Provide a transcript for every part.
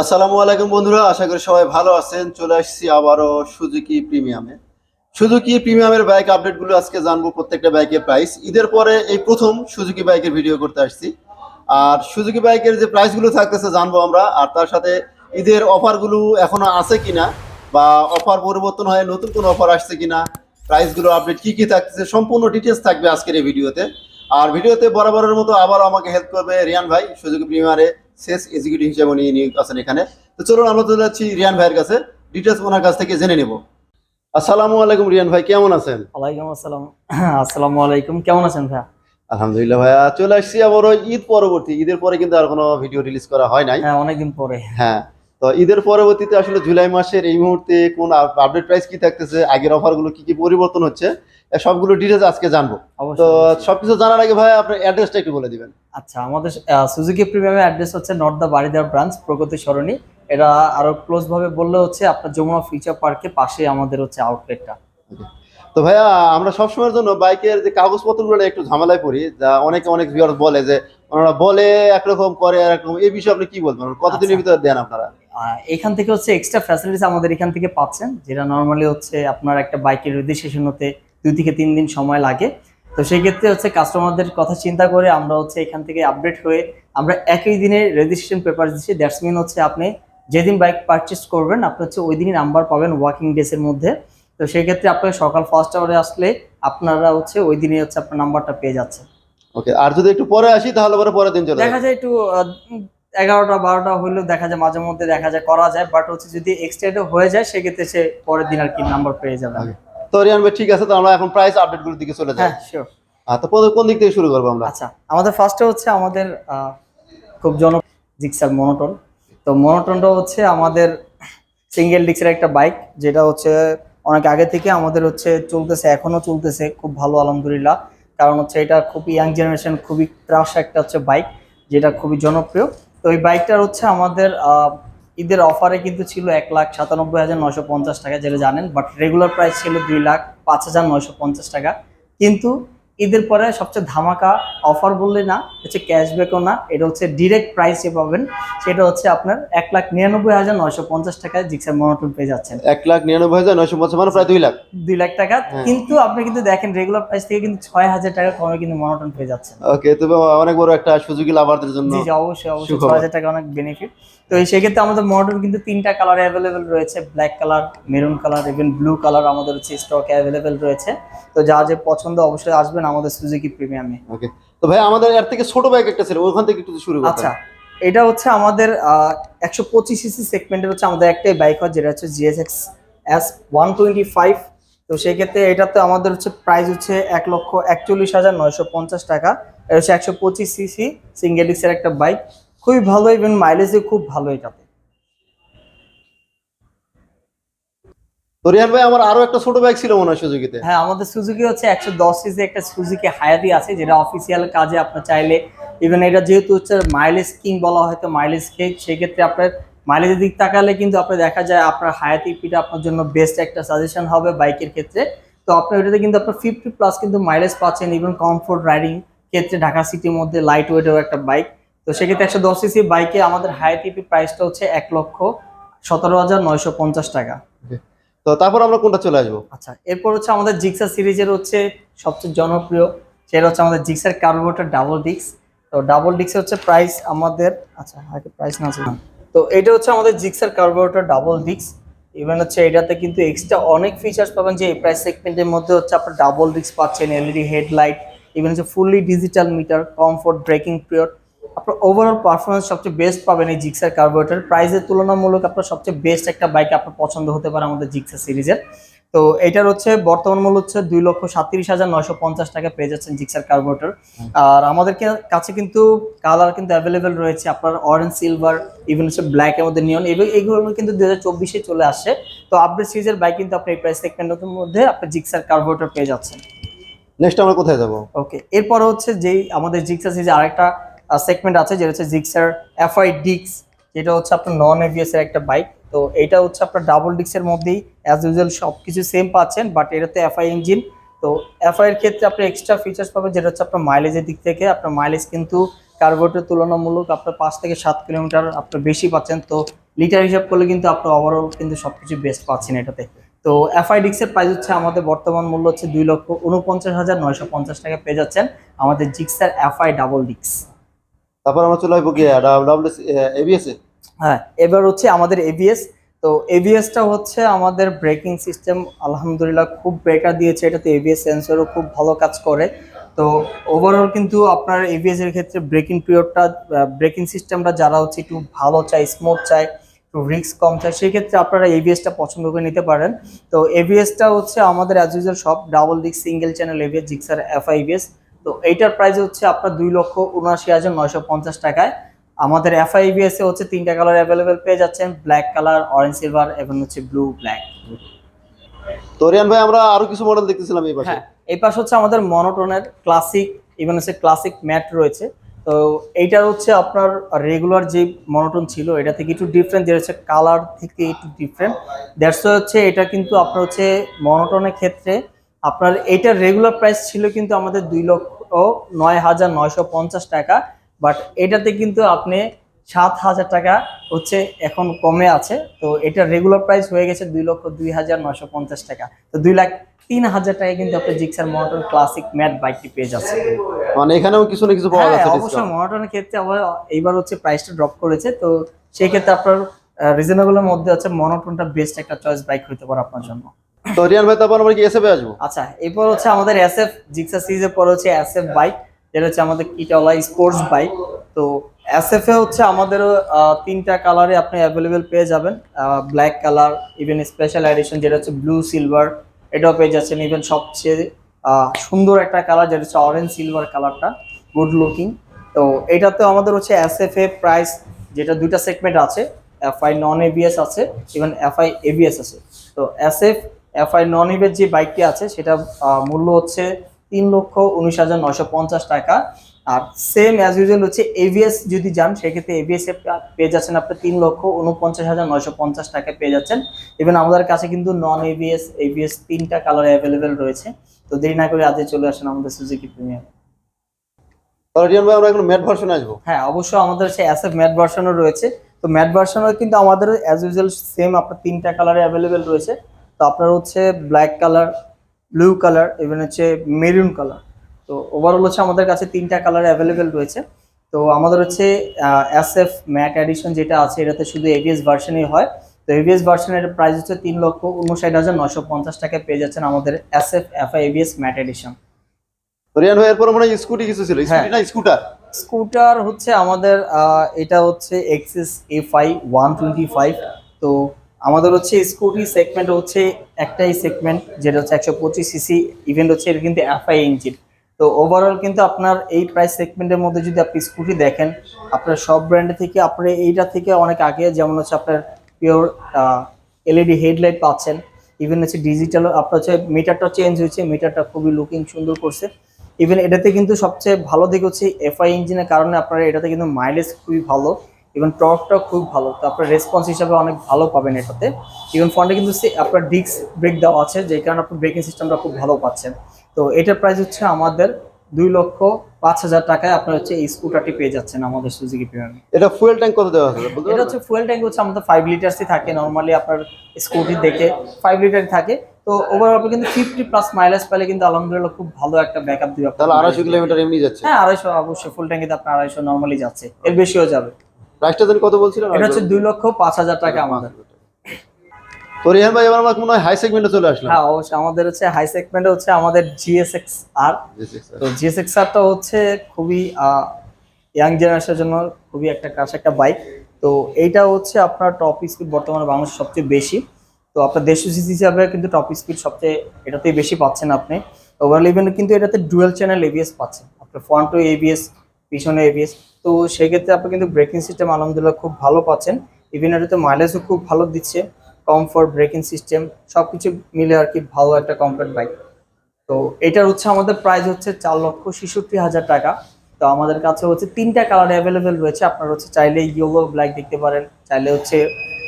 আসসালামু আলাইকুম বন্ধুরা, আশা করি সবাই ভালো আছেন। চলে আসছি আবারও সুজুকি প্রিমিয়ামে। সুজুকি প্রিমিয়ামের বাইক আপডেটগুলো আজকে জানব প্রত্যেকটা বাইকের প্রাইস ঈদের পরে এই প্রথম সুজুকি বাইকের ভিডিও করতে আসছি। আর সুজুকি বাইকের যে প্রাইসগুলো থাকতেছে জানব আমরা। আর তার সাথে ঈদের অফারগুলো এখনও আছে কিনা বা অফার পরিবর্তন হয় নতুন কোনো অফার আসছে কিনা প্রাইসগুলো আপডেট কি কি থাকতেছে, সম্পূর্ণ ডিটেলস থাকবে আজকের এই ভিডিওতে আর ভিডিওতে বরাবরের মতো আবারও আমাকে হেল্প করবে রিয়ান ভাই, সুজুকি প্রিমিয়ারে সেলস এক্সিকিউটিভ হিসেবে উনি নিয়োগ আছেন এখানে। তো চলুন আমরা চলে যাচ্ছি রিয়ান ভাইয়ের কাছে। ডিটেলস ওনার কাছ থেকে জেনে নেব। আসসালামু আলাইকুম রিয়ান ভাই কেমন আছেন? ওয়ালাইকুম আসসালাম। আসসালামু আলাইকুম কেমন আছেন ভাইয়া? আলহামদুলিল্লাহ ভাইয়া চলে আসছি আবার ওই ঈদ পরবর্তী। ঈদের পরে কিন্তু আর কোনো ভিডিও রিলিজ করা হয় নাই। হ্যাঁ অনেকদিন পরে। হ্যাঁ তো ঈদের পরবর্তীতে আসলে জুলাই মাসের এই মুহূর্তে কোন আপডেট প্রাইস কি থাকতেছে আগের অফারগুলো কি কি পরিবর্তন হচ্ছে সবগুলো ডিটেলস আজকে জানব। তো। সবকিছু জানার আগে ভাই আপনার অ্যাড্রেসটা একটু বলে দিবেন। আচ্ছা আমাদের সুজুকি প্রিমিয়ামের অ্যাড্রেস হচ্ছে নর্দা বাড়িদার ব্রাঞ্চ প্রগতি সরণি। এটা আরও ক্লোজ ভাবে বললে হচ্ছে আপনার যমুনা ফিউচার পার্কের পাশে আমাদের হচ্ছে আউটলেটটা তো ভাইয়া আমরা সবসময়ের জন্য বাইকের যে কাগজপত্রগুলো একটু ঝামেলায় পড়ি যা অনেকে অনেক ভিউয়ার্স বলে যে ওনারা বলে একরকম করে একরকম এই বিষয়ে আপনি কি বলবেন? কতদিনের আচ্ছা। ভিতরে দেন আপনারা? এখান থেকে হচ্ছে এক্সট্রা ফ্যাসিলিটিস আমাদের এখান থেকে পাচ্ছেন যেটা নর্মালি হচ্ছে আপনার একটা বাইকের রেজিস্ট্রেশন হতে দুই থেকে তিন দিন সময় লাগে। তো সেই ক্ষেত্রে হচ্ছে কাস্টমারদের কথা চিন্তা করে আমরা হচ্ছে এখান থেকে আপডেট হয়ে আমরা একই দিনে রেজিস্ট্রেশন পেপার দিচ্ছি দ্যাটস মিন হচ্ছে আপনি যেদিন বাইক পারচেস করবেন আপনি হচ্ছে ওই দিনই নাম্বার পাবেন ওয়ার্কিং ডেসের মধ্যে। তো সেই ক্ষেত্রে আপনার সকাল ফার্স্ট আওয়ারে আসলে আপনারা হচ্ছে ওই দিনে হচ্ছে আপনার নাম্বারটা পেয়ে যাচ্ছে ওকে আর যদি একটু পরে আসি তাহলে পরে পরের দিন চলে দেখা যায় একটু এগারোটা বারোটা হইলেও দেখা যায় মাঝে মধ্যে দেখা যায় করা যায় বাট হচ্ছে যদি এক্সটেন্ডও হয়ে যায় সেক্ষেত্রে সে পরের দিন আর কি নাম্বার পেয়ে যাবে. তো রিয়ান ভাই ঠিক আছে তো আমরা এখন প্রাইস আপডেটগুলোর দিকে চলে যাই। হ্যাঁ শিওর তো প্রথমে কোন দিক থেকে শুরু করব আমরা? আচ্ছা আমাদের ফার্স্টে হচ্ছে আমাদের খুব জন জিক্সার মনোটন। তো মনোটনটা হচ্ছে আমাদের সিঙ্গেল ডিক্সের একটা বাইক যেটা হচ্ছে অনেক আগে থেকে আমাদের হচ্ছে চলতেছে এখনও চলতেছে খুব ভালো আলহামদুলিল্লাহ। কারণ হচ্ছে এটা খুবই ইয়াং জেনারেশন খুবই ত্রাস একটা হচ্ছে বাইক যেটা খুবই জনপ্রিয়। তো এই বাইকটার হচ্ছে আমাদের ঈদের অফারে কিন্তু ছিল এক লাখ সাতানব্বই হাজার নয়শো পঞ্চাশ টাকা, যেটা জানেন বাট রেগুলার প্রাইস ছিল দুই লাখ পাঁচ হাজার নয়শো পঞ্চাশ টাকা। কিন্তু ঈদের পরে সবচেয়ে ধামাকা অফার বললে না হচ্ছে ক্যাশব্যাকও না এটা হচ্ছে ডিরেক্ট প্রাইসে পাবেন। সেটা হচ্ছে আপনার এক লাখ নিরানব্বই হাজার নয়শো পঞ্চাশ টাকায় জিক্সার মনোটন পেয়ে যাচ্ছেন। এক লাখ নিরানব্বই হাজার নয়শো পঞ্চাশ মানে প্রায় দুই লাখ। দুই লাখ টাকা। হ্যাঁ। কিন্তু আপনি কিন্তু দেখেন রেগুলার প্রাইস থেকে কিন্তু ছয় হাজার টাকা কমে কিন্তু মনোটন পেয়ে যাচ্ছেন। ওকে তবে অনেক বড় একটা সুযোগী লাভারদের জন্য। জি অবশ্যই অবশ্যই। ছয় হাজার টাকা অনেক বেনিফিট তো সেক্ষেত্রে আমাদের মডেল কিন্তু তিনটা কালার অ্যাভেলেবেল রয়েছে। Black colour maroon colour even blue colour আমাদের হচ্ছে স্টক অ্যাভেলেবেল রয়েছে। তো যা যে পছন্দ অবশ্যই আসবেন। আমাদের সুজুকি প্রিমিয়ামে। ওকে। তো ভাই আমাদের এর থেকে ছোট বাইক একটা ছিল ওখান থেকে একটু শুরু করতে আচ্ছা এটা হচ্ছে আমাদের একশো পঁচিশ সিসি সেগমেন্টের হচ্ছে আমাদের একটাই বাইক হয় যেটা হচ্ছে GSX S one twenty five তো সেই ক্ষেত্রে এটাতে আমাদের হচ্ছে প্রাইস হচ্ছে এক লক্ষ একচল্লিশ হাজার নয়শো পঞ্চাশ টাকা। এটা হচ্ছে একশো পঁচিশ সিসি সিঙ্গেল ডিক্সের একটা বাইক খুবই ভালো ইভেন মাইলেজও খুব ভালো এটাতে। তো রিয়ান ভাই আমার আরও একটা ছোট বাইক ছিল মনে হয় সুযোগীতে হ্যাঁ আমাদের সুজুকি হচ্ছে একশো দশ সিসি একটা সুজুকি হায়াতি আছে যেটা অফিসিয়াল কাজে আপনার চাইলে ইভেন এটা যেহেতু হচ্ছে মাইলেজ কিং বলা হয় তো মাইলেজ কেক সেক্ষেত্রে আপনার মাইলেজের দিক তাকালে কিন্তু আপনার দেখা যায় আপনার হায়াতি পিটা আপনার জন্য বেস্ট একটা সাজেশন হবে বাইকের ক্ষেত্রে। তো আপনার ওটাতে কিন্তু আপনার ফিফটি প্লাস কিন্তু মাইলেজ পাচ্ছেন ইভেন কমফোর্ট রাইডিং ক্ষেত্রে ঢাকা সিটির মধ্যে লাইট ওয়েটেও একটা বাইক তো সেক্ষেত্রে একশো দশ সিসি বাইকে আমাদের হায়াতিপি প্রাইসটা হচ্ছে এক লক্ষ সতেরো হাজার নয়শো পঞ্চাশ টাকা। তো তারপর আমরা কোনটা চলে আসব? আচ্ছা এরপর হচ্ছে আমাদের জিক্সা সিরিজের হচ্ছে সবচেয়ে জনপ্রিয়, সেটা হচ্ছে আমাদের জিক্সার কার্বোটার ডাবল ডিক্স তো ডাবল ডিক্স হচ্ছে প্রাইস আমাদের আচ্ছা আগে প্রাইস না ছিল তো এটা হচ্ছে আমাদের জিক্সার কার্বোরেটর ডাবল ডিক্স ইভেন হচ্ছে এটাতে কিন্তু এক্সট্রা অনেক ফিচার্স পাবেন যে এই প্রাইস সেগমেন্টের মধ্যে হচ্ছে আপনার ডাবল ডিক্স পাচ্ছেন এলইডি হেডলাইট ইভেন হচ্ছে fully digital meter comfort braking period আপনার ওভারঅল পারফরমেন্স সবচেয়ে বেস্ট পাবেন এই জিক্সার কার্বোরেটর প্রাইসের তুলনামূলক আপনার সবচেয়ে বেস্ট একটা বাইক আপনার পছন্দ হতে পারে আমাদের জিক্সা সিরিজের তো এটার হচ্ছে বর্তমান মূল্য হচ্ছে দুই লক্ষ সাতত্রিশ হাজার নয়শো পঞ্চাশ টাকা পেয়ে যাচ্ছেন জিক্সার কার্বোরেটর আর আমাদের কাছে কিন্তু কালার কিন্তু অ্যাভেলেবেল রয়েছে আপনার অরেঞ্জ সিলভার ইভেন হচ্ছে ব্ল্যাক এর মধ্যে নিয়ন এবং এগুলো কিন্তু দুই হাজার চব্বিশে চলে আসছে তো আপডেট সিরিজের বাইক কিন্তু আপনি এই প্রাইস সেগমেন্টের মধ্যে আপনি জিক্সার কার্বোরেটর পেয়ে যাচ্ছেন। নেক্সট আমরা কোথায় যাব? ওকে এরপর হচ্ছে যেই আমাদের জিক্সার সিরিজে আরেকটা সেগমেন্ট আছে, যেটা হচ্ছে জিক্সার এফআই ডিক্স যেটা হচ্ছে আপনার নন এভিএস এর একটা বাইক তো এটা হচ্ছে আপনার ডাবল ডিক্সের মধ্যেই অ্যাজ ইউজুয়াল সব কিছু সেম পাচ্ছেন বাট এটাতে এফআই ইঞ্জিন তো এফআই এর ক্ষেত্রে আপনি এক্সট্রা ফিচার্স পাবেন, যেটা হচ্ছে আপনার মাইলেজের দিক থেকে। আপনার মাইলেজ কিন্তু কার্বোটের তুলনামূলক আপনার পাঁচ থেকে সাত কিলোমিটার আপনার বেশি পাচ্ছেন। তো লিটার হিসাব করলে কিন্তু আপনার ওভারঅল কিন্তু সব কিছু বেস্ট পাচ্ছেন এটাতে। তো এফআই ডিক্সের প্রাইস হচ্ছে আমাদের বর্তমান মূল্য হচ্ছে দুই লক্ষ উনপঞ্চাশ হাজার নয়শো পঞ্চাশ টাকা পেয়ে যাচ্ছেন আমাদের জিক্সার এফআই ডাবল ডিক্স তারপর আমরা চলে আসব ডাব্লিউ এবিএস এ। হ্যাঁ এবার হচ্ছে আমাদের এবিএস তো এবিএসটা হচ্ছে আমাদের ব্রেকিং সিস্টেম আলহামদুলিল্লাহ খুব ব্রেকার দিয়েছে। এটাতে এবিএস সেন্সরও খুব ভালো কাজ করে। তো ওভারঅল কিন্তু আপনার এবিএস এর ক্ষেত্রে ব্রেকিং পিরিয়ডটা ব্রেকিং সিস্টেমটা যারা হচ্ছে একটু ভালো চাই স্মুথ চাই একটু রিস্ক কম চাই সেক্ষেত্রে আপনারা এবিএসটা পছন্দ করে নিতে পারেন। তো এবিএসটা হচ্ছে আমাদের অ্যাজ ইউজুয়াল সব double disc single channel ABS Gixxer FI ABS তো এইটার প্রাইস হচ্ছে আপনার দুই লক্ষ উনআশি হাজার নয়শো পঞ্চাশ টাকায়। আমাদের এফআইবিএস এ হচ্ছে তিনটা কালার অ্যাভেলেবেল পেয়ে যাচ্ছেন ব্ল্যাক কালার অরেঞ্জ সিলভার এবং হচ্ছে ব্লু ব্ল্যাক তো রিয়ান ভাই আমরা আরও কিছু মডেল দেখতেছিলাম এই পাশে। হ্যাঁ এই পাশে হচ্ছে আমাদের মনোটোনের ক্লাসিক ইভেন হচ্ছে ক্লাসিক ম্যাট রয়েছে। তো এইটার হচ্ছে আপনার রেগুলার যে মনোটোন ছিল এটা থেকে একটু ডিফারেন্ট যেটা হচ্ছে কালার থেকে একটু ডিফারেন্ট দ্যাটস হচ্ছে এটা কিন্তু আপনার হচ্ছে মনোটনের ক্ষেত্রে আপনার এইটার রেগুলার প্রাইস ছিল কিন্তু আমাদের দুই লক্ষ নয় হাজার নয়শো পঞ্চাশ টাকা বাট এটাতে কিন্তু আপনি সাত হাজার টাকা হচ্ছে এখন কমে আছে। তো এটা রেগুলার প্রাইস হয়ে গেছে দুই লক্ষ দুই হাজার নয়শো পঞ্চাশ টাকা। তো দুই লাখ তিন হাজার টাকায় কিন্তু আপনি জিক্সার মনোটন ক্লাসিক ম্যাট বাইকটি পেয়ে যাচ্ছেন। মানে এখানেও কিছু না কিছু পাওয়া হ্যাঁ যাচ্ছে অবশ্যই। মনোটনের ক্ষেত্রে আবার এইবার হচ্ছে প্রাইসটা ড্রপ করেছে। তো সেই ক্ষেত্রে আপনার রিজনেবলের মধ্যে হচ্ছে মনোটনটা বেস্ট একটা চয়েস বাইক হতে পারে আপনার জন্য। তো ভাই, তারপর আমরা কি এসএফে আসব? আচ্ছা এরপর হচ্ছে আমাদের এসএফ জিক্সা সিরিজের পর হচ্ছে এসএফ বাইক যেটা হচ্ছে আমাদের কিটাওয়ালা স্পোর্টস বাইক তো এসএফ এ হচ্ছে আমাদের তিনটা কালারে আপনি অ্যাভেলেবেল পেয়ে যাবেন। Black colour even special edition যেটা হচ্ছে ব্লু সিলভার এটাও পেয়ে যাচ্ছেন। ইভেন সবচেয়ে সুন্দর একটা কালার যেটা হচ্ছে অরেঞ্জ সিলভার কালারটা গুড লুকিং তো এটাতে আমাদের হচ্ছে এসএফ এ প্রাইস যেটা দুইটা সেগমেন্ট আছে। এফআই নন এবিএস আছে ইভেন এফআই এবিএস আছে। তো এসএফ এফআই নন ইভের যে বাইকটি আছে সেটা মূল্য হচ্ছে তিন লক্ষ উনিশ হাজার নয়শো পঞ্চাশ টাকা। আর সেম অ্যাজ ইউজুয়াল হচ্ছে এভিএস যদি যান সেক্ষেত্রে এভিএস এ পেয়ে যাচ্ছেন আপনি তিন লক্ষ উনপঞ্চাশ হাজার নয়শো পঞ্চাশ টাকায় পেয়ে যাচ্ছেন। ইভেন আমাদের কাছে কিন্তু নন এভিএস এভিএস তিনটা কালার অ্যাভেলেবেল রয়েছে। তো দেরি না করে আজকে চলে আসেন আমাদের সুজুকি প্রিমিয়াম তাহলে রিয়ান ভাই আমরা এখন ম্যাট ভার্সনে আসব। হ্যাঁ অবশ্যই আমাদের হচ্ছে অ্যাসএফ ম্যাট ভার্সনও রয়েছে। তো ম্যাট ভার্সনও কিন্তু আমাদের অ্যাজ ইউজুয়াল সেম আপনার তিনটা কালারে অ্যাভেলেবেল রয়েছে। তো আপনার হচ্ছে black colour blue colour even হচ্ছে মেরুন কালার তো ওভারঅল হচ্ছে আমাদের কাছে তিনটা কালার অ্যাভেলেবেল রয়েছে। তো আমাদের হচ্ছে এসএফ ম্যাট এডিশন যেটা আছে এটাতে শুধু এভিএস ভার্সনই হয়। তো এভিএস ভার্সনের প্রাইস হচ্ছে তিন লক্ষ উনষাট হাজার নশো পঞ্চাশ টাকায় পেয়ে যাচ্ছেন আমাদের SF FI ABS matte edition তো রিয়ান ভাই এরপর মনে হয় স্কুটি কিছু ছিল। হ্যাঁ। স্কুটি না স্কুটার স্কুটার হচ্ছে আমাদের এটা হচ্ছে Access F I one twenty five তো আমাদের হচ্ছে স্কুটি সেগমেন্ট হচ্ছে একটাই সেগমেন্ট যেটা হচ্ছে একশো পঁচিশ সিসি ইভেন্ট হচ্ছে এটা কিন্তু এফআই ইঞ্জিন তো ওভারঅল কিন্তু আপনার এই প্রাইস সেগমেন্টের মধ্যে যদি আপনি স্কুটি দেখেন, আপনার সব ব্র্যান্ড থেকে, আপনার এইটা থেকে অনেক আগে যেমন হচ্ছে আপনার পিওর এলইডি হেডলাইট পাচ্ছেন ইভেন হচ্ছে ডিজিটাল আপনার হচ্ছে মিটারটা চেঞ্জ হয়েছে মিটারটা খুবই লুকিং সুন্দর করছে। ইভেন এটাতে কিন্তু সবচেয়ে ভালো দিক হচ্ছে এফআই ইঞ্জিনের কারণে আপনারা এটাতে কিন্তু মাইলেজ খুবই ভালো। ইভেন টর্কটাও খুব ভালো। তো আপনার রেসপন্স হিসাবে অনেক ভালো পাবেন এটাতে। ইভেন ফ্রন্টে কিন্তু আপনার ডিস্ক ব্রেক দেওয়া আছে যে কারণে আপনার ব্রেকিং সিস্টেমটা খুব ভালো পাচ্ছেন। তো এটার প্রাইস হচ্ছে আমাদের দুই লক্ষ পাঁচ হাজার টাকায় আপনার হচ্ছে এই স্কুটারটি পেয়ে যাচ্ছেন আমাদের সুজুকি প্রিমিয়ামে এটা ফুয়েল ট্যাঙ্ক কত দেওয়া আছে? এটা হচ্ছে ফুয়েল ট্যাঙ্ক হচ্ছে আমাদের ফাইভ লিটার্সই থাকে। নর্মালি আপনার স্কুটি দেখে ফাইভ লিটার থাকে। তো ওভারঅল কিন্তু ফিফটি প্লাস মাইলেজ পেলে কিন্তু আলহামদুলিল্লাহ খুব ভালো একটা ব্যাকআপ দিবে তাহলে আড়াইশো। কিলোমিটার এমনি যাচ্ছে। হ্যাঁ আড়াইশো অবশ্যই। ফুল ট্যাঙ্কিতে আপনার আড়াইশো নর্মালি যাচ্ছে। এর বেশিও যাবে। প্রাইসটা জানি কত বলছিলেন? এটা হচ্ছে দুই লক্ষ পাঁচ হাজার টাকা আমাদের। তো রিয়ান ভাই এবার আমরা মনে হয় হাই সেগমেন্টে চলে আসলাম। হ্যাঁ অবশ্যই আমাদের হচ্ছে হাই সেগমেন্টে হচ্ছে আমাদের জিএসএক্স আর। তো জিএসএক্স আরটা হচ্ছে খুবই ইয়াং জেনারেশনের জন্য খুবই একটা কাছে একটা বাইক তো এইটা হচ্ছে আপনার টপ স্পিড বর্তমানে বাংলাদেশ সবচেয়ে বেশি। তো আপনার দেড়শো সিসি হিসাবে কিন্তু টপ স্পিড সবচেয়ে এটাতেই বেশি পাচ্ছেন আপনি। ওভারঅল ইভেন্ট কিন্তু এটাতে ডুয়েল চ্যানেল এবিএস পাচ্ছেন। আপনার ফ্রন্ট এবিএস পিছনে এবিএস তো সেক্ষেত্রে আপনি কিন্তু ব্রেকিং সিস্টেম আলহামদুলিল্লাহ খুব ভালো পাচ্ছেন। ইভেন এটাতে মাইলেজও খুব ভালো দিচ্ছে। কমফোর্ট ব্রেকিং সিস্টেম সব কিছু মিলে আর কি ভালো একটা কমফোর্ট বাইক তো এটার হচ্ছে আমাদের প্রাইস হচ্ছে চার লক্ষ ছেষট্টি হাজার টাকা। তো আমাদের কাছে হচ্ছে তিনটা কালার অ্যাভেলেবেল রয়েছে। আপনার হচ্ছে চাইলে ইয়েলো ব্ল্যাক দেখতে পারেন। চাইলে হচ্ছে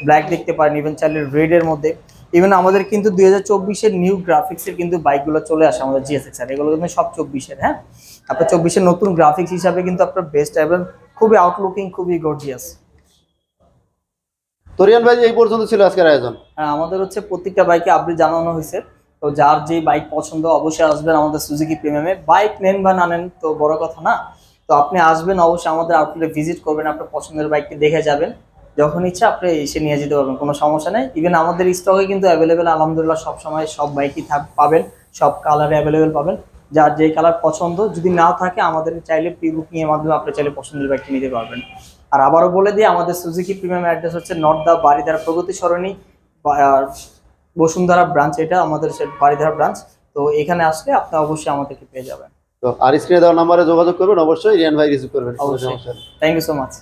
ব্ল্যাক দেখতে পারেন। ইভেন চাইলে রেডের মধ্যে। ইভেন আমাদের কিন্তু দুই হাজার চব্বিশের নিউ গ্রাফিক্সের কিন্তু বাইকগুলো চলে আসে আমাদের জিএসএক্স আর এগুলো কিন্তু সব চব্বিশের হ্যাঁ? আপনার চব্বিশের নতুন গ্রাফিক্স হিসাবে কিন্তু আপনার বেস্ট এবং খুবই আউটলুকিং খুবই গর্জিয়াস তো তো ভাই এই পর্যন্ত ছিল আজকের আয়োজন? হ্যাঁ, আমাদের হচ্ছে প্রত্যেকটা বাইকে আপডেট জানানো হয়েছে। তো যার যে বাইক পছন্দ অবশ্যই আসবেন আমাদের সুজুকি প্রিমিয়ামে বাইক নেন বা না নেন তো বড় কথা না। তো আপনি আসবেন অবশ্যই আমাদের আউটলেটে ভিজিট করবেন আপনার পছন্দের বাইকটি দেখে যাবেন। যখন ইচ্ছা আপনি এসে নিয়ে যেতে পারবেন কোনো সমস্যা নেই। ইভেন আমাদের স্টকে কিন্তু অ্যাভেলেবেল আলহামদুলিল্লাহ সব সময় সব বাইকই থাক পাবেন সব কালারে অ্যাভেলেবেল পাবেন। যার যেই কালার পছন্দ যদি না থাকে আমাদের চাইলে প্রি বুকিং এর মাধ্যমে আপনি চাইলে পছন্দের বাইকটি নিতে পারবেন। আর আবারও বলে দিই আমাদের সুজুকি প্রিমিয়াম অ্যাড্রেস হচ্ছে নর্থদা বাড়িদার প্রগতি সরণি বসুন্ধরা ব্রাঞ্চ এটা আমাদের সে বাড়িধারা ব্রাঞ্চ তো এখানে আসলে আপনি অবশ্যই আমাদেরকে পেয়ে যাবেন। তো আর স্ক্রিনে দেওয়া নাম্বারে যোগাযোগ করবেন অবশ্যই রিয়ান ভাই রিসিভ করবেন অবশ্যই। Thank you so much